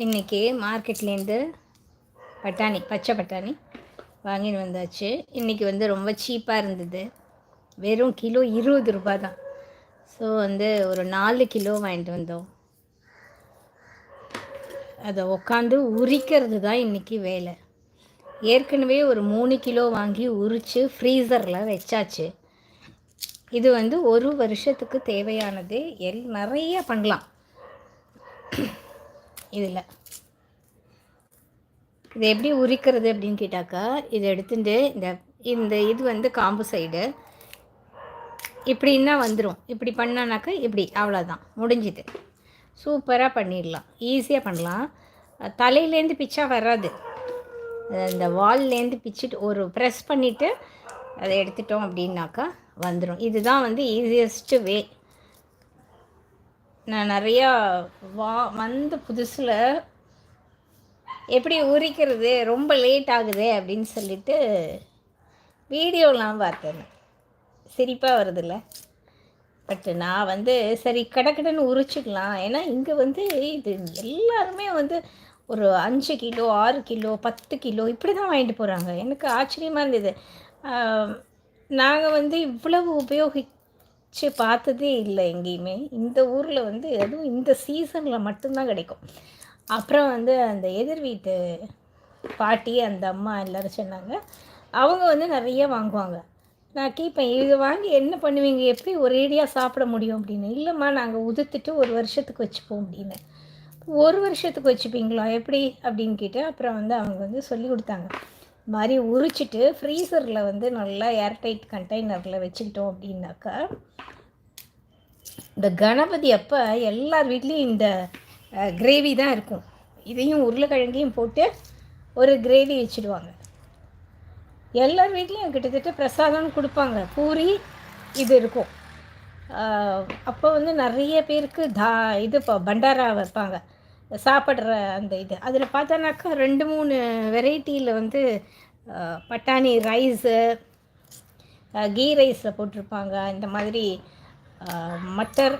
இன்றைக்கி மார்க்கெட்லேருந்து பட்டாணி பச்சை பட்டாணி வாங்கின்னு வந்தாச்சு. இன்றைக்கி வந்து ரொம்ப சீப்பாக இருந்தது. வெறும் கிலோ இருபது ரூபா தான். ஸோ வந்து ஒரு நாலு கிலோ வாங்கிட்டு வந்தோம். அதை உக்காந்து உரிக்கிறது தான் இன்றைக்கி வேலை. ஏற்கனவே ஒரு மூணு கிலோ வாங்கி உரித்து ஃப்ரீசரில் வச்சாச்சு. இது வந்து ஒரு வருஷத்துக்கு தேவையானது. எல் நிறைய பண்ணலாம். இதில். இது எப்படி உரிக்கிறது அப்படின்னு கேட்டாக்கா இதை எடுத்துட்டு இந்த இந்த இது வந்து காம்பு சைடு இப்படின்னா வந்துடும் இப்படி பண்ணானாக்கா இப்படி அவ்வளோதான் முடிஞ்சுது. சூப்பராக பண்ணிடலாம். ஈஸியாக பண்ணலாம். தலையிலேருந்து பிச்சா வராது. இந்த வால்லேருந்து பிச்சுட்டு ஒரு ப்ரெஸ் பண்ணிவிட்டு அதை எடுத்துட்டோம் அப்படின்னாக்கா வந்துடும் இதுதான் வந்து ஈஸியஸ்ட்டு வே நான் நிறையா வா வந்த புதுசில் எப்படி உரிக்கிறது ரொம்ப லேட் ஆகுது அப்படின்னு சொல்லிட்டு வீடியோலாம் பார்த்தேன். சிரிப்பாக வருதில்ல? பட் நான் வந்து சரி கடக்கடன்னு உரிச்சிக்கலாம். ஏன்னா இங்கே வந்து இது எல்லாருமே வந்து ஒரு அஞ்சு கிலோ ஆறு கிலோ பத்து கிலோ இப்படி தான் வாங்கிட்டு போகிறாங்க எனக்கு ஆச்சரியமாக இருந்தது. நாங்கள் வந்து இவ்வளவு வச்சு பார்த்ததே இல்லை எங்கேயுமே. இந்த ஊரில் வந்து அதுவும் இந்த சீசனில் மட்டும்தான் கிடைக்கும். அப்புறம் வந்து அந்த எதிர் வீட்டு பாட்டி அந்த அம்மா எல்லோரும் சொன்னாங்க அவங்க வந்து நிறைய வாங்குவாங்க. நான் கேட்பேன் இது வாங்கி என்ன பண்ணுவீங்க? எப்படி ஒரேடியாக சாப்பிட முடியும்? அப்படின்னு. இல்லைம்மா நாங்கள் உதுத்துட்டு ஒரு வருஷத்துக்கு வச்சுப்போம் அப்படின்னு. ஒரு வருஷத்துக்கு வச்சுப்பீங்களா? எப்படி? அப்படின்னு கேட்டு அப்புறம் வந்து அவங்க வந்து சொல்லி கொடுத்தாங்க. மாதிரி உரிச்சிட்டு ஃப்ரீசரில் வந்து நல்லா ஏர்டைட் கண்டெய்னரில் வச்சுக்கிட்டோம் அப்படின்னாக்கா இந்த கணபதி அப்போ எல்லார் வீட்லேயும் இந்த கிரேவி தான் இருக்கும். இதையும் உருளைக்கிழங்கையும் போட்டு ஒரு கிரேவி வச்சுடுவாங்க. எல்லார் வீட்லேயும் கிட்டத்தட்ட பிரசாதம்னு கொடுப்பாங்க. பூரி இது இருக்கும். அப்போ வந்து நிறைய பேருக்கு தா இது பண்டாரா வைப்பாங்க. சாப்பிட்ற அந்த இது. அதில் பார்த்தோன்னாக்கா ரெண்டு மூணு வெரைட்டியில் வந்து பட்டாணி ரைஸு கீ ரைஸில் போட்டிருப்பாங்க. இந்த மாதிரி மட்டர்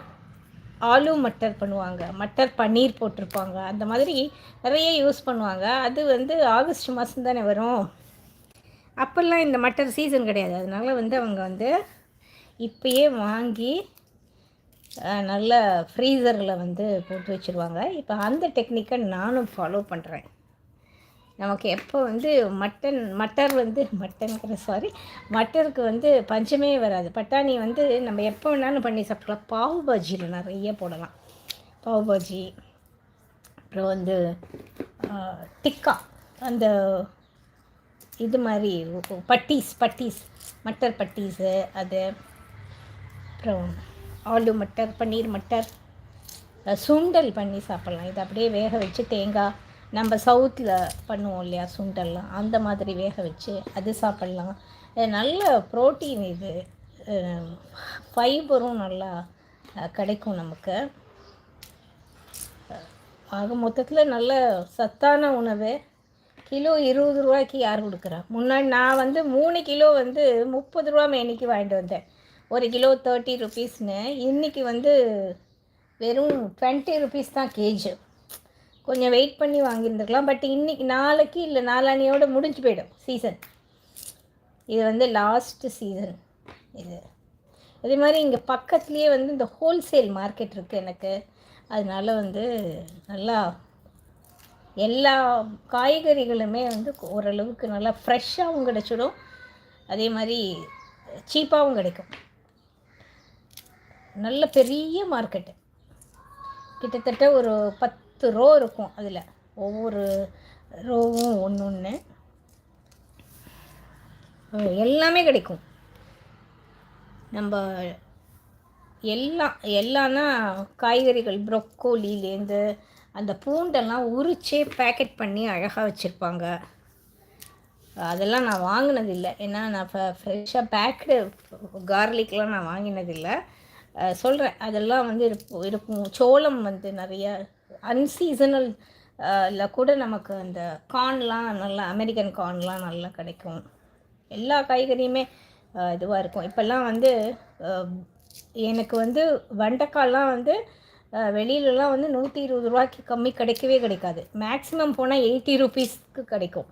ஆலு மட்டர் பண்ணுவாங்க. மட்டர் பன்னீர் போட்டிருப்பாங்க. அந்த மாதிரி நிறைய யூஸ் பண்ணுவாங்க. அது வந்து ஆகஸ்ட் மாதம் தானே வரும். அப்போல்லாம் இந்த மட்டர் சீசன் கிடையாது. அதனால் வந்து அவங்க வந்து இப்போயே வாங்கி நல்ல ஃப்ரீசரில் வந்து போட்டு வச்சுருவாங்க. இப்போ அந்த டெக்னிக்கை நானும் ஃபாலோ பண்ணுறேன் நமக்கு எப்போ வந்து மட்டன் மட்டர் வந்து மட்டனுங்கிற சாரி மட்டருக்கு வந்து பஞ்சமே வராது. பட்டாணி வந்து நம்ம எப்போ வேணாலும் பண்ணி சாப்பிடலாம். பாவு பாஜியில் நிறைய போடலாம். பாவு பாஜி அப்புறம் வந்து டிக்கா அந்த இது மாதிரி பட்டீஸ் பட்டீஸ் மட்டர் பட்டீஸு அது அப்புறம் ஆலு மட்டர் பன்னீர் மட்டர் சுண்டல் பண்ணி சாப்பிட்லாம். இதை அப்படியே வேக வச்சு தேங்காய் நம்ம சவுத்தில் பண்ணுவோம் இல்லையா சுண்டல்லாம். அந்த மாதிரி வேக வச்சு அது சாப்பிட்லாம். நல்ல ப்ரோட்டீன் இது. ஃபைபரும் நல்லா கிடைக்கும் நமக்கு. ஆக மொத்தத்தில் நல்ல சத்தான உணவு. கிலோ இருபது ரூபாய்க்கு யார் கொடுக்குறா? முன்னாடி நான் வந்து மூணு கிலோ வந்து முப்பது ரூபா மேனிக்கு வாங்கிட்டு வந்தேன். ஒரு கிலோ தேர்ட்டி ருபீஸ்னு இன்றைக்கி வந்து வெறும் டுவெண்ட்டி ருபீஸ் தான் கேஜி கொஞ்சம் வெயிட் பண்ணி வாங்கியிருந்துருக்கலாம். பட் இன்றைக்கி நாளைக்கு இல்லை நாளானியோட முடிஞ்சு போயிடும் சீசன் இது வந்து லாஸ்ட்டு சீசன் இது. அதே மாதிரி இங்கே பக்கத்துலேயே வந்து இந்த ஹோல்சேல் மார்க்கெட் இருக்குது எனக்கு. அதனால் வந்து நல்லா எல்லா காய்கறிகளுமே வந்து ஓரளவுக்கு நல்லா ஃப்ரெஷ்ஷாகவும் கிடச்சிடும். அதே மாதிரி சீப்பாகவும் கிடைக்கும். நல்ல பெரிய மார்க்கெட்டு கிட்டத்தட்ட ஒரு பத்து ரோ இருக்கும் அதில். ஒவ்வொரு ரோவும் ஒன்று ஒன்று எல்லாமே கிடைக்கும். நம்ம எல்லாம் எல்லாம்னா காய்கறிகள் ப்ரொக்கோலிலேருந்து அந்த பூண்டெல்லாம் உரிச்சே பேக்கெட் பண்ணி அழகாக வச்சுருப்பாங்க. அதெல்லாம் நான் வாங்கினதில்லை. ஏன்னா நான் ஃப்ரெஷ்ஷாக பேக்கடு கார்லிக்லாம் நான் வாங்கினதில்லை. சொல்கிறேன் அதெல்லாம் வந்து இருக்கும் இருக்கும். சோளம் வந்து நிறைய அன்சீசனல் கூட நமக்கு அந்த கார்ன்லாம் நல்லா அமெரிக்கன் கார்ன்லாம் நல்லா கிடைக்கும். எல்லா காய்கறியுமே இதுவாக இருக்கும். இப்போல்லாம் வந்து எனக்கு வந்து வெண்டைக்காய்லாம் வந்து வெளியிலலாம் வந்து நூற்றி இருபது ரூபாய்க்கு கம்மி கிடைக்கவே கிடைக்காது. மேக்ஸிமம் போனால் எயிட்டி ருபீஸ்க்கு கிடைக்கும்.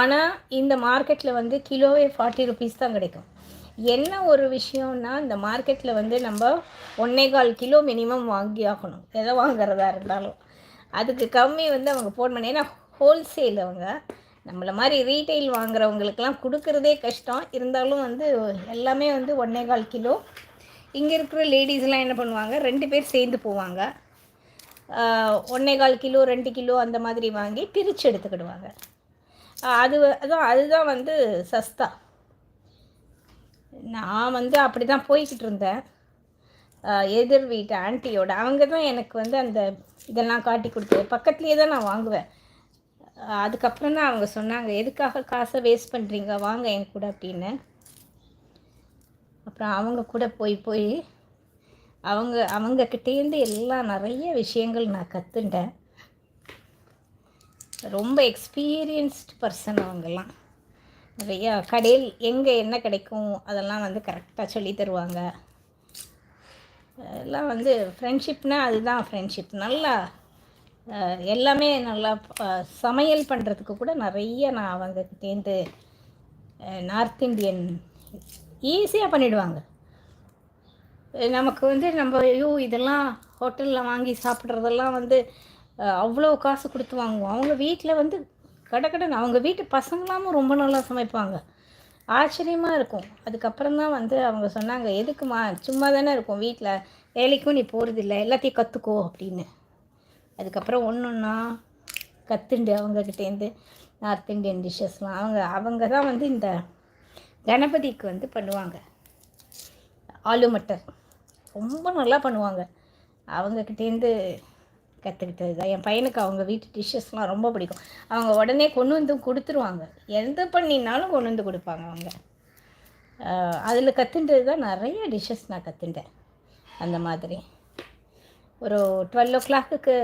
ஆனால் இந்த மார்க்கெட்டில் வந்து கிலோவே ஃபார்ட்டி ருபீஸ் தான் கிடைக்கும். என்ன ஒரு விஷயம்னா இந்த மார்க்கெட்டில் வந்து நம்ம ஒன்றே கால் கிலோ மினிமம் வாங்கி ஆகணும் எதை வாங்குறதா இருந்தாலும். அதுக்கு கம்மி வந்து அவங்க போட பண்ணி ஏன்னா ஹோல்சேல் அவங்க நம்மளை மாதிரி ரீட்டைல் வாங்குறவங்களுக்கெல்லாம் கொடுக்குறதே கஷ்டம். இருந்தாலும் வந்து எல்லாமே வந்து ஒன்றே கால். கிலோ இங்கே இருக்கிற லேடிஸ்லாம் என்ன பண்ணுவாங்க ரெண்டு பேர் சேர்ந்து போவாங்க. ஒன்றே கால் கிலோ ரெண்டு கிலோ அந்த மாதிரி வாங்கி பிரித்து எடுத்துக்கிடுவாங்க. அது அதான் அதுதான் வந்து சஸ்தா. நான் வந்து அப்படி தான் போய்கிட்டு இருந்தேன். எதிர் வீட்டு ஆன்ட்டியோட அவங்க தான் எனக்கு வந்து அந்த இதெல்லாம் காட்டி கொடுத்து பக்கத்துலேயே தான் நான் வாங்குவேன். அதுக்கப்புறம் தான் அவங்க சொன்னாங்க எதுக்காக காசை வேஸ்ட் பண்ணுறீங்க வாங்க என் கூட அப்படின்னு. அப்புறம் அவங்க கூட போய் போய் அவங்க அவங்கக்கிட்டேருந்து எல்லாம் நிறைய விஷயங்கள் நான் கற்றுண்டேன் ரொம்ப எக்ஸ்பீரியன்ஸ்டு பர்சன் அவங்கெல்லாம் நிறையா கடையில் எங்கே என்ன கிடைக்கும் அதெல்லாம் வந்து கரெக்டாக சொல்லி தருவாங்க. எல்லாம் வந்து ஃப்ரெண்ட்ஷிப்னால் அதுதான் ஃப்ரெண்ட்ஷிப் நல்லா எல்லாமே நல்லா சமையல் பண்ணுறதுக்கு கூட நிறைய நான் அவங்கக்கிட்டேருந்து நார்த் இந்தியன் ஈஸியாக பண்ணிவிடுவாங்க நமக்கு வந்து நம்ம ஐயோ இதெல்லாம் ஹோட்டலில் வாங்கி சாப்பிட்றதெல்லாம் வந்து அவ்வளோ காசு கொடுத்து வாங்குவோம். அவங்க வீட்டில் வந்து கடக்கடன் கடன் அவங்க வீட்டு பசங்களாமும் ரொம்ப நல்லா சமைப்பாங்க. ஆச்சரியமாக இருக்கும். அதுக்கப்புறம் தான் வந்து அவங்க சொன்னாங்க எதுக்குமா சும்மா தானே இருக்கும் வீட்டில் வேலைக்கும் நீ போகிறதில்ல எல்லாத்தையும் கற்றுக்கோ அப்படின்னு. அதுக்கப்புறம் ஒன்று ஒன்றா கற்றுண்டு அவங்கக்கிட்டேருந்து நார்த் இண்டியன் டிஷ்ஷஸ்லாம் அவங்க அவங்க தான் வந்து இந்த கணபதிக்கு வந்து பண்ணுவாங்க. ஆலு மட்டர். ரொம்ப நல்லா பண்ணுவாங்க. அவங்கக்கிட்டேருந்து கற்றுக்கிட்டது தான். என் பையனுக்கு அவங்க வீட்டு டிஷ்ஷஸ்லாம் ரொம்ப பிடிக்கும். அவங்க உடனே கொண்டு வந்து கொடுத்துருவாங்க. எந்த பண்ணினாலும் கொண்டு வந்து கொடுப்பாங்க அவங்க. அதில் கற்றுன்றது தான் நிறைய டிஷ்ஷஸ் நான் கற்றுட்டேன் அந்த மாதிரி. ஒரு டுவெல் ஓ கிளாக்குக்கு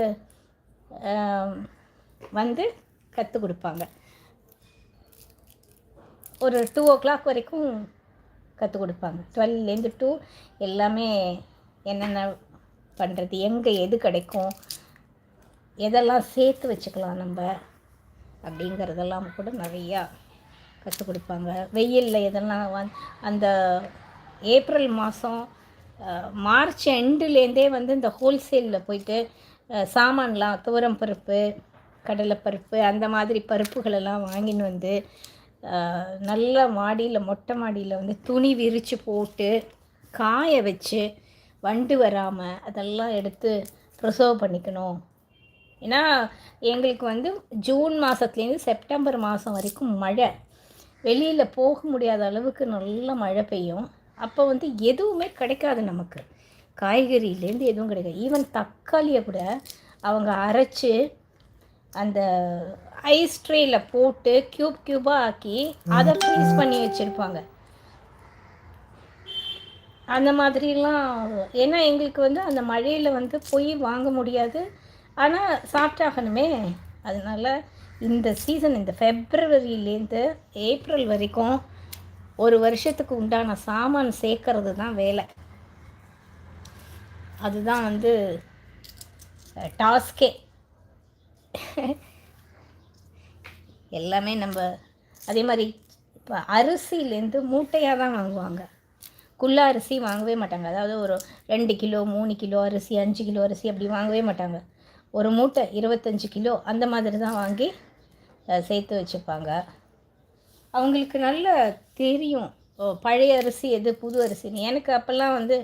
வந்து கற்றுக் கொடுப்பாங்க. ஒரு டூ ஓ கிளாக் வரைக்கும் கற்றுக் கொடுப்பாங்க. டுவெல்லேருந்து டூ எல்லாமே என்னென்ன பண்ணுறது எங்கே எது கிடைக்கும் எதெல்லாம் சேர்த்து வச்சுக்கலாம் நம்ம அப்படிங்கிறதெல்லாம் கூட நிறையா கற்றுக் கொடுப்பாங்க. வெயிலில் எதெல்லாம் வந் அந்த ஏப்ரல் மாதம் மார்ச் எண்டுலேருந்தே வந்து இந்த ஹோல்சேலில் போயிட்டு சாமான்லாம் துவரம் பருப்பு கடலைப்பருப்பு அந்த மாதிரி பருப்புகளெல்லாம் வாங்கின்னு வந்து நல்ல மாடியில் மொட்டை மாடியில் வந்து துணி விரித்து போட்டு காய வச்சு வண்டு வராமல் அதெல்லாம் எடுத்து ப்ரிசர்வ் பண்ணிக்கணும். ஏன்னா எங்களுக்கு வந்து ஜூன் மாதத்துலேருந்து செப்டம்பர் மாதம் வரைக்கும் மழை. வெளியில் போக முடியாத அளவுக்கு நல்ல மழை பெய்யும். அப்போ வந்து எதுவுமே கிடைக்காது நமக்கு. காய்கறியிலேருந்து எதுவும் கிடைக்காது. ஈவன் தக்காளியை கூட அவங்க அரைச்சி அந்த ஐஸ் ட்ரேயில் போட்டு க்யூப் க்யூபாக ஆக்கி அதை ஃப்ரீஸ் பண்ணி வச்சுருப்பாங்க. அந்த மாதிரிலாம் ஏன்னா எங்களுக்கு வந்து அந்த மழையில் வந்து போய் வாங்க முடியாது. ஆனால் சாப்பிட்டாகணுமே. அதனால் இந்த சீசன் இந்த ஃபெப்ரவரியிலேருந்து ஏப்ரல் வரைக்கும் ஒரு வருஷத்துக்கு உண்டான சாமான் சேர்க்கறது தான் வேலை. அதுதான் வந்து டாஸ்கே எல்லாமே நம்ம அதே மாதிரி இப்போ அரிசிலேருந்து மூட்டையாக தான் வாங்குவாங்க. குள்ள அரிசி வாங்கவே மாட்டாங்க. அதாவது ஒரு ரெண்டு கிலோ மூணு கிலோ அரிசி அஞ்சு கிலோ அரிசி அப்படி வாங்கவே மாட்டாங்க. ஒரு மூட்டை இருபத்தஞ்சி கிலோ அந்த மாதிரி தான் வாங்கி சேர்த்து வச்சுப்பாங்க. அவங்களுக்கு நல்ல தெரியும். பழைய அரிசி எது புது அரிசின்னு. எனக்கு அப்போல்லாம் வந்து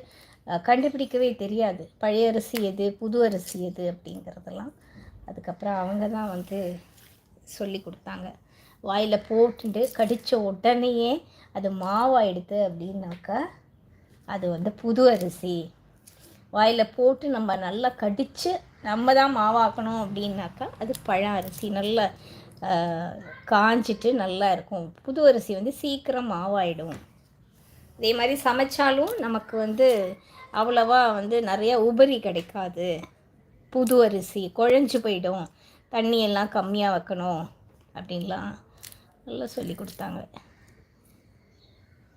கண்டுபிடிக்கவே தெரியாது. பழைய அரிசி எது புது அரிசி எது அப்படிங்கிறதெல்லாம். அதுக்கப்புறம் அவங்க தான் வந்து சொல்லி கொடுத்தாங்க. வாயில் போட்டுட்டு கடித்த உடனேயே அது மாவாயிடுது அப்படின்னாக்கா அது வந்து புது அரிசி. வாயில் போட்டு நம்ம நல்லா கடித்து நம்ம தான் மாவாக்கணும் அப்படின்னாக்கா அது பழம் அரிசி நல்லா காஞ்சிட்டு நல்லா இருக்கும். புது அரிசி வந்து சீக்கிரம் மாவாயிடும். அதே மாதிரி சமைச்சாலும் நமக்கு வந்து அவ்வளோவா வந்து நிறையா உபரி கிடைக்காது. புது அரிசி குழஞ்சி போயிடும். தண்ணியெல்லாம் கம்மியாக வைக்கணும் அப்படின்லாம் நல்லா சொல்லி கொடுத்தாங்க.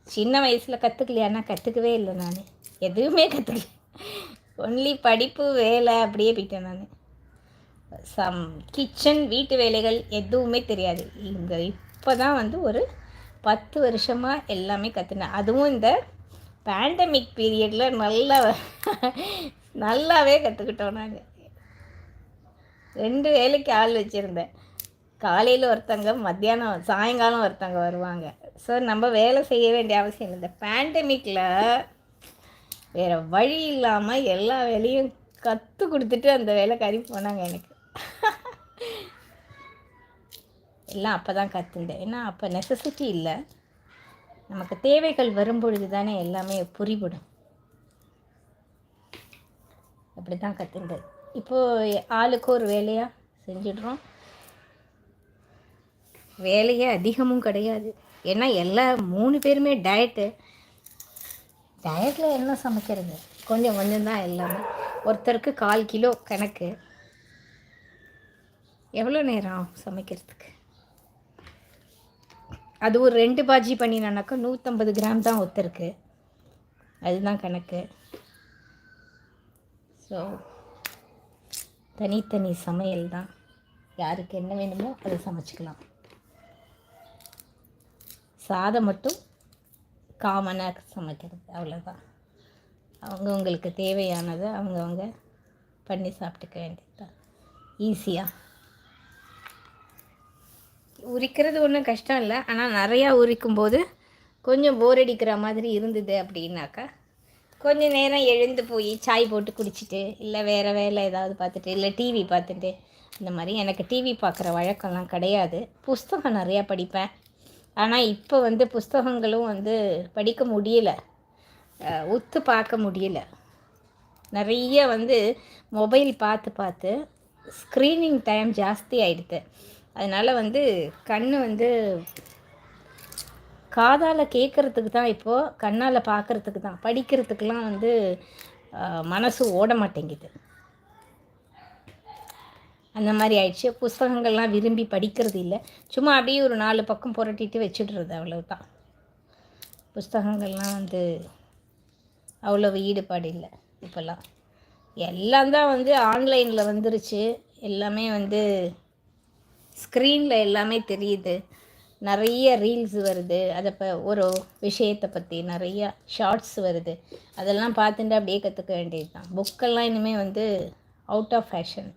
சின்ன வயசில் கற்றுக்கலையானா கற்றுக்கவே இல்லை நான். எதுவுமே கற்றுக்கல ஒன்லி படிப்பு வேலை அப்படியே போயிட்டேன் நான். சம் கிச்சன் வீட்டு வேலைகள் எதுவுமே தெரியாது. இங்கே இப்போ தான் வந்து ஒரு பத்து வருஷமாக எல்லாமே கற்றுனேன் அதுவும் இந்த பேண்டமிக் பீரியடில் நல்லா நல்லாவே கற்றுக்கிட்டோம் நாங்கள் ரெண்டு வேலைக்கு ஆள் வச்சுருந்தேன். காலையில் ஒருத்தங்க மத்தியானம் சாயங்காலம் ஒருத்தங்க வருவாங்க. ஸோ நம்ம வேலை செய்ய வேண்டிய அவசியம் இல்லை. இந்த பேண்டமிக்கில் வேறு வழி இல்லாமல் எல்லா வேலையும் கற்றுக் கொடுத்துட்டு அந்த வேலை கறி போனாங்க எனக்கு. எல்லாம் அப்போ தான் கற்றுந்தேன் ஏன்னா அப்போ நெசசிட்டி இல்லை. நமக்கு தேவைகள் வரும்பொழுது தானே எல்லாமே புரிபடும். அப்படி தான் கற்றுண்டது இப்போது ஆளுக்கு ஒரு வேலையாக செஞ்சிடுறோம். வேலையே அதிகமும் கிடையாது. ஏன்னா எல்லா மூணு பேருமே டயட்டு டயட்டில் என்ன சமைக்கிறது? கொஞ்சம் கொஞ்சம் தான் எல்லாமே. ஒருத்தருக்கு கால் கிலோ கணக்கு. எவ்வளோ நேரம் ஆகும் சமைக்கிறதுக்கு? அது ஒரு ரெண்டு பாஜி பண்ணினானாக்கா நூற்றம்பது கிராம் தான் ஒருத்தருக்கு. அதுதான் கணக்கு. ஸோ தனித்தனி சமையல் தான். யாருக்கு என்ன வேணுமோ அதை சமைச்சிக்கலாம். சாதம் மட்டும் காமனாக சமைக்கிறது அவ்வளோதான் அவங்கவுங்களுக்கு தேவையானதை அவங்கவுங்க பண்ணி சாப்பிட்டுக்க வேண்டியது தான் ஈஸியாக உரிக்கிறது ஒன்றும் கஷ்டம் இல்லை. ஆனால் நிறையா உரிக்கும் போது கொஞ்சம் போர் அடிக்கிற மாதிரி இருந்தது அப்படின்னாக்கா கொஞ்சம் நேரம் எழுந்து போய் சாய் போட்டு குடிச்சிட்டு இல்லை வேறு வேலை ஏதாவது பார்த்துட்டு இல்லை டிவி பார்த்துட்டு இந்த மாதிரி எனக்கு டிவி பார்க்குற வழக்கம்லாம் கிடையாது. புஸ்தகம் நிறையா படிப்பேன். ஆனால் இப்போ வந்து புஸ்தகங்களும் வந்து படிக்க முடியல. ஒத்து பார்க்க முடியல. நிறைய வந்து மொபைல் பார்த்து பார்த்து ஸ்க்ரீனிங் டைம் ஜாஸ்தி ஆயிடுது. அதனால் வந்து கண் வந்து காதால் கேட்குறதுக்கு தான் இப்போது கண்ணால் பார்க்குறதுக்கு தான். படிக்கிறதுக்கெலாம் வந்து மனசு ஓட மாட்டேங்குது. அந்த மாதிரி ஆயிடுச்சு. புஸ்தகங்கள்லாம் விரும்பி படிக்கிறது இல்லை. சும்மா அப்படியே ஒரு நாலு பக்கம் புரட்டிட்டு வச்சுடுறது அவ்வளவுதான். புஸ்தகங்கள்லாம் வந்து அவ்வளவு ஈடுபாடு இல்லை இப்போல்லாம். எல்லாம் தான் வந்து ஆன்லைனில் வந்துருச்சு. எல்லாமே வந்து ஸ்க்ரீனில் எல்லாமே தெரியுது. நிறைய ரீல்ஸ் வருது. அதை இப்போ ஒரு விஷயத்தை பற்றி நிறையா ஷார்ட்ஸ் வருது. அதெல்லாம் பார்த்துட்டு அப்படியே கற்றுக்க வேண்டியது தான் புக்கெல்லாம் இனிமேல் வந்து அவுட் ஆஃப் ஃபேஷன்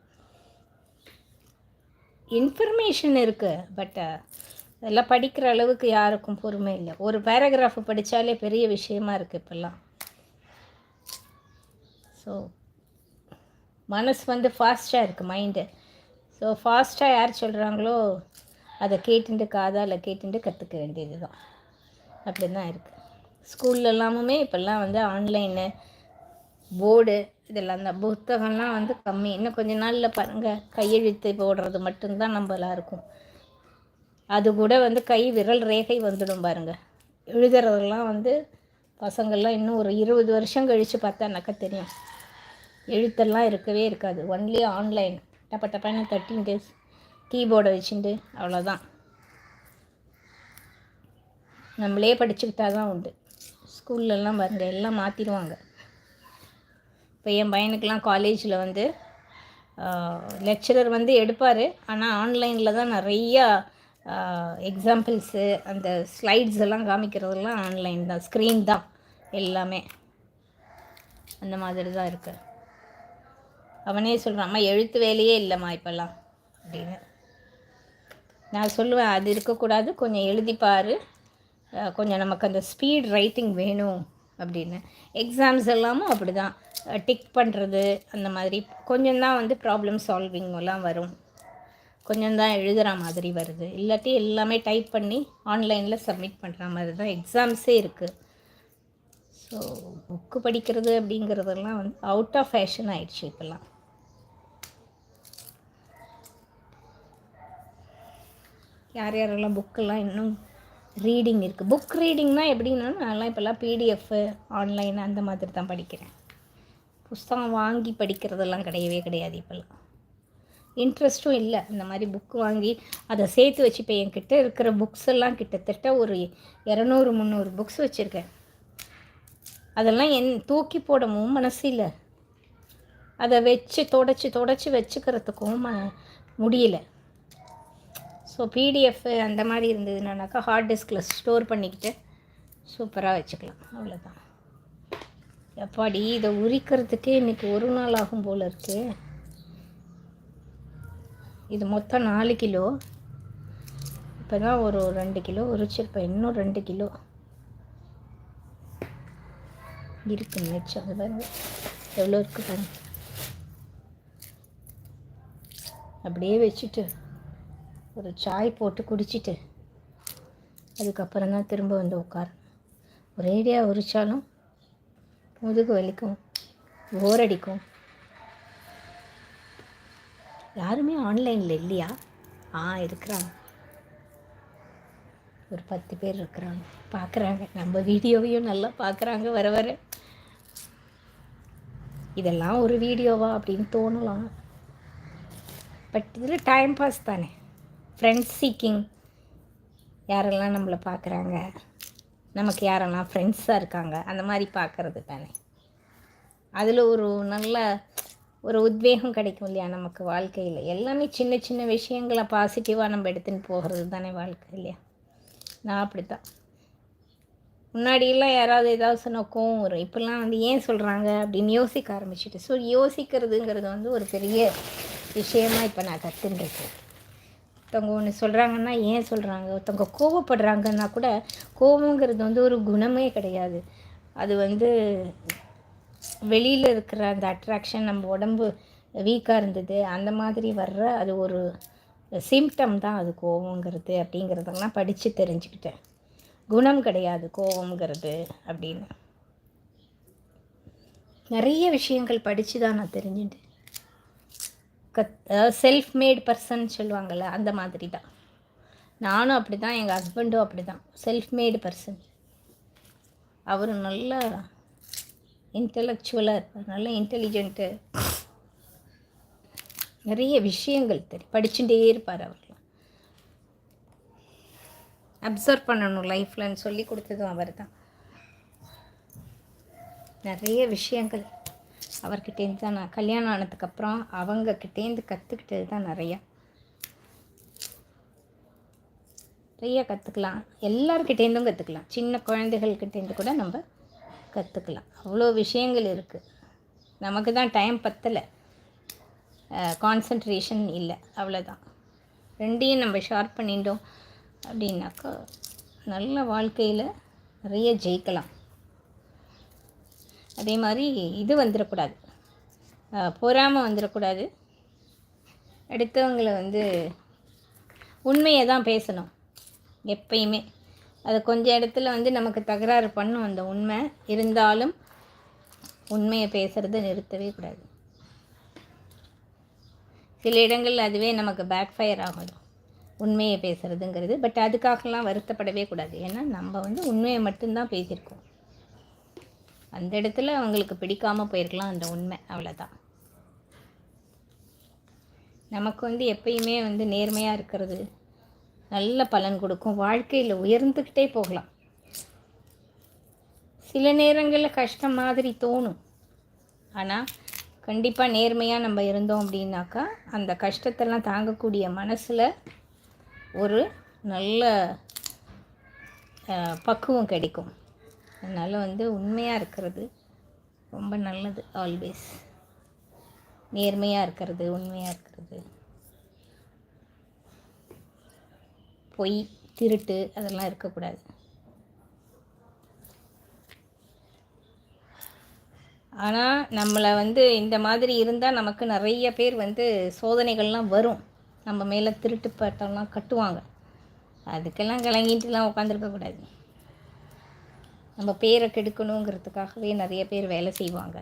இன்ஃபர்மேஷன் இருக்குது பட் அதெல்லாம் படிக்கிற அளவுக்கு யாருக்கும் பொறுமை இல்லை. ஒரு பேராகிராஃப் படித்தாலே பெரிய விஷயமா இருக்குது இப்போல்லாம். ஸோ மனசு வந்து ஃபாஸ்ட்டாக இருக்குது மைண்டு ஸோ ஃபாஸ்ட்டாக யார் சொல்கிறாங்களோ அதை கேட்டுட்டு காதால் கேட்டுட்டு கற்றுக்க வேண்டியது தான் அப்படி தான் இருக்குது ஸ்கூல்லல்லாமுமே இப்போல்லாம் வந்து ஆன்லைனு போர்டு இதெல்லாம் அந்த புத்தகம்லாம் வந்து கம்மி. இன்னும் கொஞ்ச நாளில் பாருங்கள் கையெழுத்து போடுறது மட்டும்தான் நம்மளாக இருக்கும். அது கூட வந்து கை விரல் ரேகை வந்துடும் பாருங்கள் எழுதுறதெல்லாம் வந்து பசங்கள்லாம் இன்னும் ஒரு இருபது வருஷம் கழித்து பார்த்தானாக்கா தெரியும். எழுத்தெல்லாம் இருக்கவே இருக்காது. ஒன்லி ஆன்லைன் டப்ப டப்பான தேர்ட்டின் டேஸ் கீபோர்டை வச்சுட்டு அவ்வளோதான் நம்மளே படிச்சுக்கிட்டா தான் உண்டு. ஸ்கூல்லலாம் பாருங்கள் எல்லாம் மாற்றிடுவாங்க இப்போ என் பையனுக்கெலாம் காலேஜில் வந்து லெக்சரர் வந்து எடுப்பார். ஆனால் ஆன்லைனில் தான் நிறையா எக்ஸாம்பிள்ஸு அந்த ஸ்லைட்ஸ் எல்லாம் காமிக்கிறதெல்லாம் ஆன்லைன் தான். ஸ்க்ரீன் தான் எல்லாமே. அந்த மாதிரி தான் இருக்கு. அவனே சொல்கிறான் அம்மா எழுத்து வேலையே இல்லைம்மா இப்போல்லாம். அப்படின்னு. நான் சொல்லுவேன் அது இருக்கக்கூடாது. கொஞ்சம் எழுதிப்பார் கொஞ்சம் நமக்கு அந்த ஸ்பீட் ரைட்டிங் வேணும். அப்படின்னு. எக்ஸாம்ஸ் எல்லாமும் அப்படி தான் டிக் பண்ணுறது அந்த மாதிரி. கொஞ்சம் தான் வந்து ப்ராப்ளம் சால்விங்கெல்லாம் வரும். கொஞ்சம் தான் எழுதுகிற மாதிரி வருது. இல்லாட்டி எல்லாமே டைப் பண்ணி ஆன்லைனில் சப்மிட் பண்ணுற மாதிரி தான் எக்ஸாம்ஸே இருக்குது ஸோ புக்கு படிக்கிறது அப்படிங்கிறதெல்லாம் வந்து அவுட் ஆஃப் ஃபேஷன் ஆயிடுச்சு இப்போல்லாம். யார் யாரெல்லாம் புக்கெல்லாம் இன்னும் ரீடிங் இருக்குது புக் ரீடிங்னால் எப்படின்னா நான்லாம் இப்போல்லாம் பிடிஎஃப்பு ஆன்லைன் அந்த மாதிரி தான் படிக்கிறேன். புஸ்தகம் வாங்கி படிக்கிறதெல்லாம் கிடையவே கிடையாது இப்போல்லாம். இன்ட்ரெஸ்ட்டும் இல்லை. இந்த மாதிரி புக்கு வாங்கி அதை சேர்த்து வச்சு இப்போ என்கிட்ட இருக்கிற புக்ஸ் எல்லாம் கிட்டத்தட்ட ஒரு இரநூறு முந்நூறு புக்ஸ் வச்சுருக்கேன். அதெல்லாம் என் தூக்கி போடவும் மனசு இல்லை. அதை வச்சு தொடச்சி தொடச்சி வச்சுக்கிறதுக்கும் ம- முடியல. ஸோ பிடிஎஃப் அந்த மாதிரி இருந்ததுனாக்கா ஹார்ட் டிஸ்கில் ஸ்டோர் பண்ணிக்கிட்டு சூப்பராக வச்சுக்கலாம். அவ்வளோதான் எப்பாடி இதை உரிக்கிறதுக்கே இன்றைக்கி ஒரு நாள் ஆகும் போல் இருக்கு. இது மொத்தம் நாலு கிலோ. இப்போ தான் ஒரு ரெண்டு கிலோ உரிச்சிருப்பேன். இன்னும் ரெண்டு கிலோ. இருக்கு மிச்சம். அது பாருங்க. எவ்வளோ இருக்கு பாருங்க. அப்படியே வச்சுட்டு ஒரு சாய் போட்டு குடிச்சிட்டு அதுக்கப்புறம் தான் திரும்ப வந்து உட்கார் ஒரேடியாக உரித்தாலும் முதுகு வலிக்கும் ஓரடிக்கும் அடிக்கும். யாருமே ஆன்லைனில் இல்லையா? ஆ இருக்கிறாங்க. ஒரு பத்து பேர் இருக்கிறாங்க. பார்க்குறாங்க நம்ம வீடியோவையும் நல்லா பார்க்குறாங்க வர வர. இதெல்லாம் ஒரு வீடியோவா அப்படின்னு தோணலாம். பட் இதில் டைம் பாஸ் தானே. ஃப்ரெண்ட்ஸ் சீக்கிங் யாரெல்லாம் நம்மளை பார்க்குறாங்க நமக்கு யாரெல்லாம் ஃப்ரெண்ட்ஸாக இருக்காங்க அந்த மாதிரி பார்க்குறது தானே. அதில் ஒரு நல்ல ஒரு உத்வேகம் கிடைக்கும் இல்லையா நமக்கு வாழ்க்கையில்? எல்லாமே சின்ன சின்ன விஷயங்களை பாசிட்டிவாக நம்ம எடுத்துன்னு போகிறது தானே வாழ்க்கை இல்லையா? நான் அப்படி தான் முன்னாடியெல்லாம் யாராவது ஏதாவது சொன்ன கோவம் வரும். இப்போல்லாம் வந்து ஏன் சொல்கிறாங்க அப்படின்னு யோசிக்க ஆரம்பிச்சிட்டு ஸோ யோசிக்கிறதுங்கிறது வந்து ஒரு பெரிய விஷயமா இப்போ நான் கற்றுருக்கேன் ஒருத்தவங்க ஒன்று சொல்கிறாங்கன்னா ஏன் சொல்கிறாங்க ஒருத்தவங்க கோவப்படுறாங்கன்னா கூட கோவங்கிறது வந்து ஒரு குணமே கிடையாது. அது வந்து வெளியில் இருக்கிற அந்த அட்ராக்ஷன் நம்ம உடம்பு வீக்காக இருந்தது அந்த மாதிரி வர்ற அது ஒரு சிம்டம் தான் அது கோவங்கிறது அப்படிங்கிறதெல்லாம் படித்து தெரிஞ்சுக்கிட்டேன். குணம் கிடையாது கோபங்கிறது அப்படின்னு. நிறைய விஷயங்கள் படித்து தான் நான் தெரிஞ்சுட்டேன். செல்ஃப் மேட் பர்சன் சொல்லுவாங்கள்ல அந்த மாதிரி தான் நானும் அப்படி தான் எங்கள் ஹஸ்பண்டும் அப்படி தான் செல்ஃப் மேடு பர்சன் அவர் நல்ல இன்டலெக்சுவலாக இருப்பார் நல்ல இன்டெலிஜென்ட்டு நிறைய விஷயங்கள் தெரியும். படிச்சுட்டே இருப்பார் அவர்லாம் அப்சர்வ் பண்ணணும் லைஃப்லன்னு சொல்லி கொடுத்ததும் அவர் தான் நிறைய விஷயங்கள். அவர்கிட்டேருந்து தான் நான் கல்யாணம் ஆனதுக்கப்புறம் அவங்கக்கிட்டேருந்து கற்றுக்கிட்டது தான் நிறையா. நிறைய கற்றுக்கலாம் எல்லாருக்கிட்டேருந்தும் கற்றுக்கலாம் சின்ன குழந்தைகள்கிட்டேருந்து கூட நம்ம கற்றுக்கலாம் அவ்வளோ விஷயங்கள் இருக்குது நமக்கு தான் டைம் பத்தலை. கான்சன்ட்ரேஷன் இல்லை. அவ்வளோதான். ரெண்டையும் நம்ம ஷார்ப் பண்ணிட்டோம் அப்படின்னாக்கா நல்ல வாழ்க்கையில் நிறைய ஜெயிக்கலாம். அதே மாதிரி இது வந்துடக்கூடாது. பொறாமல் வந்துடக்கூடாது. அடுத்தவங்களை வந்து உண்மையை தான் பேசணும் எப்பயுமே. அது கொஞ்சம் இடத்துல வந்து நமக்கு தகராறு பண்ணும் அந்த உண்மை. இருந்தாலும் உண்மையை பேசுகிறத நிறுத்தவே கூடாது. சில இடங்களில் அதுவே நமக்கு பேக் ஃபயர் ஆகும் உண்மையை பேசுகிறதுங்கிறது பட் அதுக்காகலாம் வருத்தப்படவே கூடாது. ஏன்னா நம்ம வந்து உண்மையை மட்டும்தான் பேசியிருக்கோம். அந்த இடத்துல அவங்களுக்கு பிடிக்காமல் போயிருக்கலாம் அந்த உண்மை அவ்வளோதான் நமக்கு வந்து எப்பயுமே வந்து நேர்மையாக இருக்கிறது நல்ல பலன் கொடுக்கும் வாழ்க்கையில் உயர்ந்துக்கிட்டே போகலாம். சில நேரங்களில் கஷ்டம் மாதிரி தோணும். ஆனால் கண்டிப்பாக நேர்மையாக நம்ம இருந்தோம் அப்படின்னாக்கா அந்த கஷ்டத்தெல்லாம் தாங்கக்கூடிய மனசில் ஒரு நல்ல பக்குவம் கிடைக்கும். அதனால் வந்து உண்மையாக இருக்கிறது ரொம்ப நல்லது ஆல்வேஸ் நேர்மையாக இருக்கிறது உண்மையாக இருக்கிறது. பொய் திருட்டு அதெல்லாம் இருக்கக்கூடாது. ஆனால் நம்மளை வந்து இந்த மாதிரி இருந்தால் நமக்கு நிறைய பேர் வந்து சோதனைகள்லாம் வரும். நம்ம மேலே திருட்டு பட்டம்லாம் கட்டுவாங்க. அதுக்கெல்லாம் கலங்கிட்டுலாம் உட்காந்துருக்கக்கூடாது நம்ம பேரை கெடுக்கணுங்கிறதுக்காகவே நிறைய பேர் வேலை செய்வாங்க.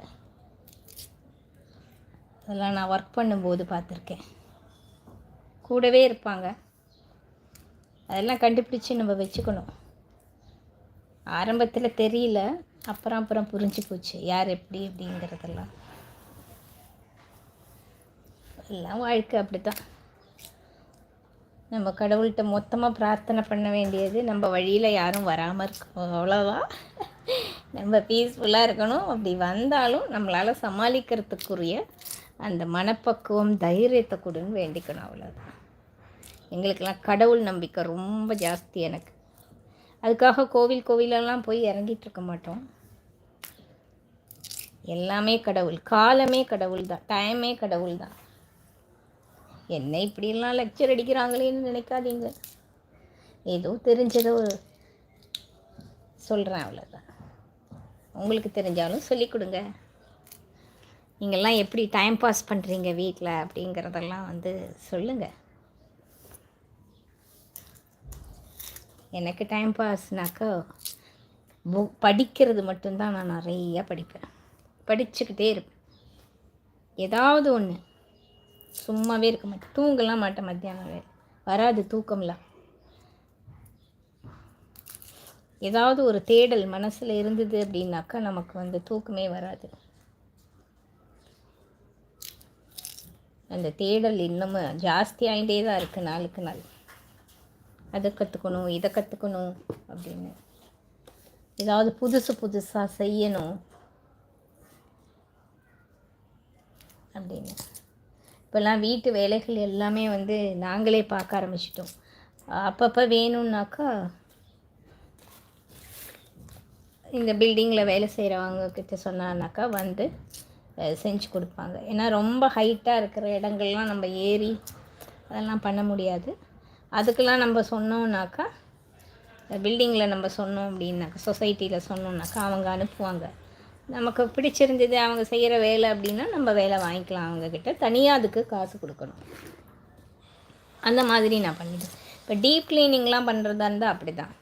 அதெல்லாம் நான் ஒர்க் பண்ணும்போது பார்த்துருக்கேன். கூடவே இருப்பாங்க. அதெல்லாம் கண்டுபிடிச்சு நம்ம வச்சுக்கணும். ஆரம்பத்தில் தெரியல அப்புறம் அப்புறம் புரிஞ்சு போச்சு யார் எப்படி அப்படிங்கிறதெல்லாம். எல்லாம் வாழ்க்கை அப்படி தான் நம்ம கடவுள்கிட்ட மொத்தமாக பிரார்த்தனை பண்ண வேண்டியது நம்ம வழியில் யாரும் வராமல் இருக்கணும். அவ்வளோதான் நம்ம பீஸ்ஃபுல்லாக இருக்கணும். அப்படி வந்தாலும் நம்மளால் சமாளிக்கிறதுக்குரிய அந்த மனப்பக்குவம் தைரியத்தை கொடுன்னு வேண்டிக்கணும் அவ்வளோதான் எங்களுக்கெல்லாம் கடவுள் நம்பிக்கை ரொம்ப ஜாஸ்தி எனக்கு. அதுக்காக கோவில் கோவிலெல்லாம் போய் இறங்கிட்டு இருக்க மாட்டோம். எல்லாமே கடவுள். காலமே கடவுள் தான் டைமே கடவுள் தான் என்ன இப்படியெல்லாம் லெக்சர் அடிக்கிறாங்களேன்னு நினைக்காதீங்க. ஏதோ தெரிஞ்சதோ சொல்கிறேன் அவ்வளோதான் உங்களுக்கு தெரிஞ்சாலும் சொல்லிக் கொடுங்க. நீங்கள்லாம் எப்படி டைம் பாஸ் பண்ணுறீங்க வீட்டில் அப்படிங்கிறதெல்லாம் வந்து சொல்லுங்கள் எனக்கு டைம் பாஸ்னாக்கா புக் படிக்கிறது மட்டும்தான் நான் நிறையா படிப்பேன். படிச்சுக்கிட்டே இருப்பேன். ஏதாவது ஒன்று சும்மாவே இருக்க மாட்டேன். தூங்கலாம் மாட்டேன் மத்தியானம். வேறு வராது தூக்கம்லாம். ஏதாவது ஒரு தேடல் மனசில் இருந்தது அப்படின்னாக்கா நமக்கு வந்து தூக்கமே வராது. அந்த தேடல் இன்னமும் ஜாஸ்தி ஆகிட்டே தான் இருக்குது நாளுக்கு நாள். அதை கற்றுக்கணும் இதை கற்றுக்கணும் அப்படின்னு. ஏதாவது புதுசு புதுசாக செய்யணும் அப்படின்னு. இப்போல்லாம் வீட்டு வேலைகள் எல்லாமே வந்து நாங்களே பார்க்க ஆரம்பிச்சிட்டோம். அப்பப்போ வேணும்னாக்கா இந்த பில்டிங்கில் வேலை செய்கிறவங்க கிட்ட சொன்னான்னாக்கா வந்து செஞ்சு கொடுப்பாங்க. ஏன்னா ரொம்ப ஹைட்டாக இருக்கிற இடங்கள்லாம் நம்ம ஏறி அதெல்லாம் பண்ண முடியாது. அதுக்கெல்லாம் நம்ம சொன்னோம்னாக்கா பில்டிங்கில் நம்ம சொன்னோம் அப்படின்னாக்கா சொசைட்டியில் சொன்னோம்னாக்கா அவங்க அனுப்புவாங்க. நமக்கு பிடிச்சிருந்தது அவங்க செய்கிற வேலை அப்படின்னா நம்ம வேலை வாங்கிக்கலாம். அவங்கக்கிட்ட தனியாக அதுக்கு காசு கொடுக்கணும். அந்த மாதிரி நான் பண்ணிட்டேன். இப்போ டீப் க்ளீனிங்லாம் பண்ணுறதா இருந்தால் அப்படி தான்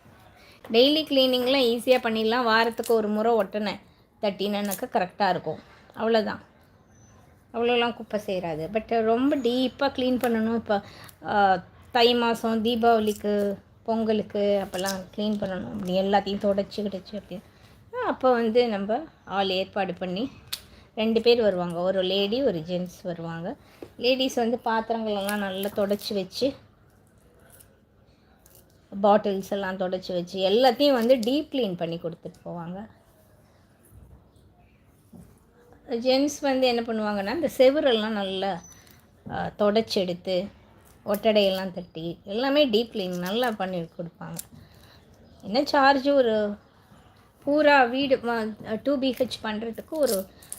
டெய்லி க்ளீனிங்லாம் ஈஸியாக பண்ணிடலாம். வாரத்துக்கு ஒரு முறை ஒட்டினேன் தட்டினேனாக்கா கரெக்டாக இருக்கும். அவ்வளோதான் அவ்வளோலாம் குப்பை செய்கிறாது பட் ரொம்ப டீப்பாக க்ளீன் பண்ணணும். இப்போ தை மாதம் தீபாவளிக்கு பொங்கலுக்கு அப்போல்லாம் க்ளீன் பண்ணணும். அப்படி எல்லாத்தையும் தொடச்சி கிடச்சி அப்படி அப்போ வந்து நம்ம ஆள் ஏற்பாடு பண்ணி ரெண்டு பேர் வருவாங்க. ஒரு லேடி ஒரு ஜென்ட்ஸ் வருவாங்க. லேடிஸ் வந்து பாத்திரங்களெல்லாம் நல்லா தொடச்சி வச்சு பாட்டில்ஸ் எல்லாம் தொடச்சி வச்சு எல்லாத்தையும் வந்து டீப் க்ளீன் பண்ணி கொடுத்துட்டு போவாங்க. ஜென்ஸ் வந்து என்ன பண்ணுவாங்கன்னா இந்த செவுரெல்லாம் நல்லா தொடச்சி எடுத்து ஒட்டடையெல்லாம் தட்டி எல்லாமே டீப் க்ளீன் நல்லா பண்ணி கொடுப்பாங்க. என்ன சார்ஜ் ஒரு பூரா வீடு டூ பிஹெச் பண்ணுறதுக்கு ஒரு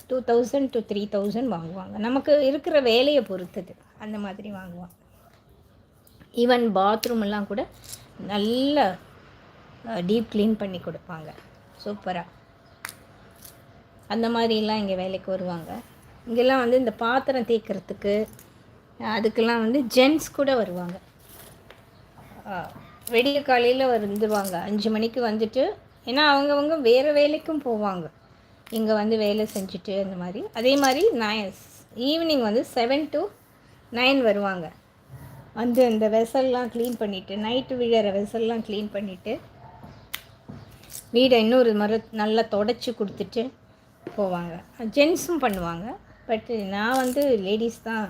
two thousand to three thousand வாங்குவாங்க. நமக்கு இருக்கிற வேலையை பொறுத்தது. அந்த மாதிரி வாங்குவாங்க. ஈவன் பாத்ரூம் எல்லாம் கூட நல்ல டீப் க்ளீன் பண்ணி கொடுப்பாங்க. சூப்பராக அந்த மாதிரிலாம் இங்கே வேலைக்கு வருவாங்க. இங்கெல்லாம் வந்து இந்த பாத்திரம் தேய்க்கிறதுக்கு அதுக்கெல்லாம் வந்து ஜென்ஸ் கூட வருவாங்க. வெடிய காலையில் வந்துடுவாங்க அஞ்சு மணிக்கு வந்துட்டு ஏன்னா அவங்கவுங்க வேறு வேலைக்கும் போவாங்க. இங்கே வந்து வேலை செஞ்சுட்டு அந்த மாதிரி. அதே மாதிரி நைன் ஈவினிங் வந்து செவன் டு நைன் வருவாங்க. வந்து அந்த வெசல்லாம் க்ளீன் பண்ணிவிட்டு நைட்டு விழுற வெசல்லாம் க்ளீன் பண்ணிவிட்டு வீடை இன்னொரு மறு நல்லா தொடச்சி கொடுத்துட்டு போவாங்க. ஜென்ஸும் பண்ணுவாங்க. பட் நான் வந்து லேடிஸ் தான்.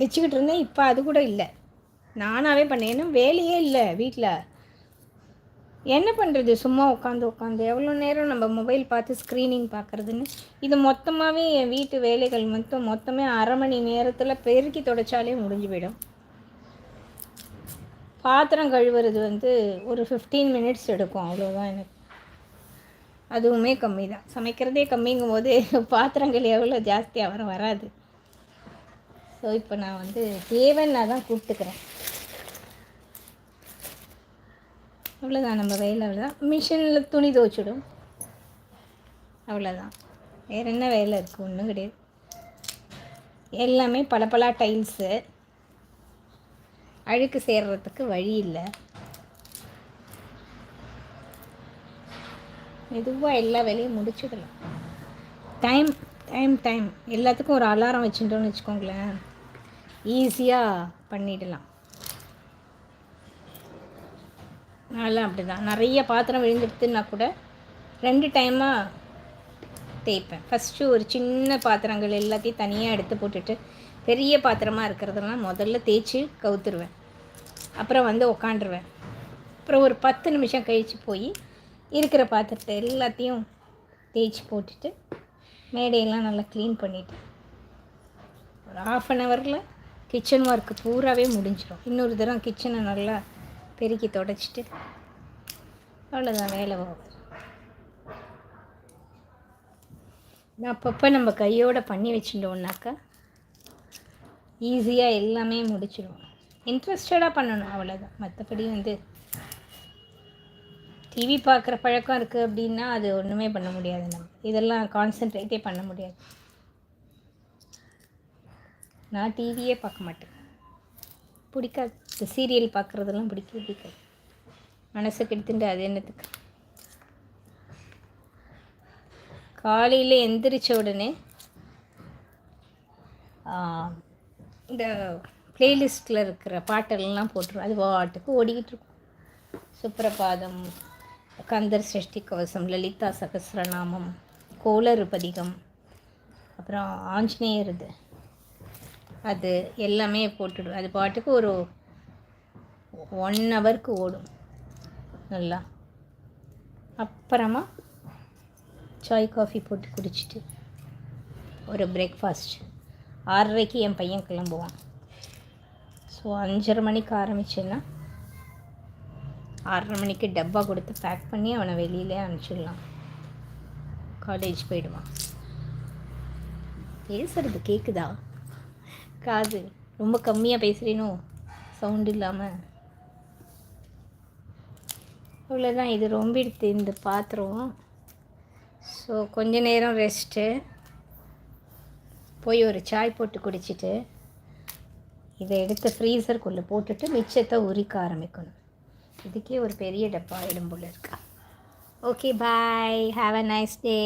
வச்சுக்கிட்டு இருந்தேன். இப்போ அது கூட இல்லை. நானாகவே பண்ணேன். ஏன்னா வேலையே இல்லை வீட்டில் என்ன பண்ணுறது சும்மா உட்காந்து உட்காந்து. எவ்வளோ நேரம் நம்ம மொபைல் பார்த்து ஸ்க்ரீனிங் பார்க்குறதுன்னு? இது மொத்தமாகவே என் வீட்டு வேலைகள் மொத்தம் மொத்தமே அரை மணி நேரத்தில் பெருக்கி தொடச்சாலே முடிஞ்சு போயிடும். பாத்திரம் கழுவுறது வந்து ஒரு ஃபிஃப்டீன் மினிட்ஸ் எடுக்கும். அவ்வளோதான் எனக்கு. அதுவுமே கம்மி தான் சமைக்கிறதே கம்மிங்கும் போது பாத்திரங்கள் எவ்வளோ ஜாஸ்தியாக வர வராது. ஸோ இப்போ நான் வந்து தேவைன்னா தான் கூப்பிட்டுக்கிறேன். அவ்வளோதான் நம்ம வேலை அவ்வளோதான் மிஷினில் துணி துவைச்சிடும். அவ்வளோதான் வேறு என்ன வேலை இருக்குது ஒன்றும் கிடையாது. எல்லாமே பளபளா டைல்ஸு அழுக்கு சேர்றதுக்கு வழி இல்லை. மெதுவாக எல்லா வேலையும் முடிச்சுக்கலாம் டைம் டைம் டைம் எல்லாத்துக்கும் ஒரு அலாரம் வச்சுட்டோன்னு வச்சுக்கோங்களேன். ஈஸியாக பண்ணிடலாம். நான்லாம் அப்படி தான் நிறைய பாத்திரம் விழுந்துடுத்துன்னா கூட ரெண்டு டைமாக தேய்ப்பேன். ஃபஸ்ட்டு ஒரு சின்ன பாத்திரங்கள் எல்லாத்தையும் தனியாக எடுத்து போட்டுட்டு பெரிய பாத்திரமாக இருக்கிறதெல்லாம் முதல்ல தேய்ச்சி கவுத்துருவேன். அப்புறம் வந்து உக்காண்டுருவேன் அப்புறம் ஒரு பத்து நிமிஷம் கழித்து போய் இருக்கிற பாத்திரத்தை எல்லாத்தையும் தேய்ச்சி போட்டுட்டு மேடையெல்லாம் நல்லா க்ளீன் பண்ணிவிட்டு ஒரு ஆஃப் அன் ஹவரில் கிச்சன் ஒர்க்கு பூராவே முடிஞ்சிடும் இன்னொரு தரம் கிச்சனை நல்லா பெருக்கி தொடச்சிட்டு அவ்வளோதான் வேலை போகும் அப்பப்போ நம்ம கையோடு பண்ணி வச்சுட்டோம்னாக்கா ஈஸியாக எல்லாமே முடிச்சிடுவோம் இன்ட்ரெஸ்டடாக பண்ணணும் அவ்வளோதான் மற்றபடி வந்து டிவி பார்க்குற பழக்கம் இருக்குது அப்படின்னா அது ஒன்றுமே பண்ண முடியாது நம்ம. இதெல்லாம் கான்சென்ட்ரேட்டே பண்ண முடியாது. நான் டிவியே பார்க்க மாட்டேன். பிடிக்காது. இந்த சீரியல் பார்க்குறதெல்லாம் பிடிக்கவே பிடிக்காது மனசுக்கு எடுத்துட்டு அது என்னத்துக்கு? காலையில் எந்திரிச்ச உடனே இந்த பிளேலிஸ்ட்டில் இருக்கிற பாட்டெல்லாம் போட்டுருவோம் அது பாட்டுக்கு ஓடிக்கிட்டு இருக்கும். சுப்ரபாதம் கந்தர் சஷ்டி கவசம் லலிதா சகசிரநாமம் கோளறு பதிகம் அப்புறம் ஆஞ்சநேயர் இது. அது எல்லாமே போட்டுடுவேன் அது பாட்டுக்கு ஒரு ஒன் ஹவருக்கு ஓடும். நல்லா. அப்புறமா சாய் காஃபி போட்டு குடிச்சிட்டு ஒரு பிரேக்ஃபாஸ்ட் ஆறரைக்கு என் பையன் கிளம்புவான். ஸோ அஞ்சரை மணிக்கு ஆரம்பிச்சேன்னா ஆறரை மணிக்கு டப்பா கொடுத்து பேக் பண்ணி அவனை வெளியிலே அனுப்பிச்சிடலாம். காலேஜ் போயிடுவான். பேசுகிறது கேட்குதா காது. ரொம்ப கம்மியாக பேசுகிறேனோ சவுண்ட் இல்லாமல் அவ்வளோதான் இது ரொம்ப எடுத்து இந்த பாத்திரம். ஸோ கொஞ்ச நேரம் ரெஸ்ட்டு போய் ஒரு சாய் போட்டு குடிச்சிட்டு இதை எடுத்து ஃப்ரீசருக்குள்ளே போட்டுட்டு மிச்சத்தை உரிக்க ஆரம்பிக்கணும். இதுக்கே ஒரு பெரிய டப்பா ஆயிடும் இருக்கா. Okay bye have a nice day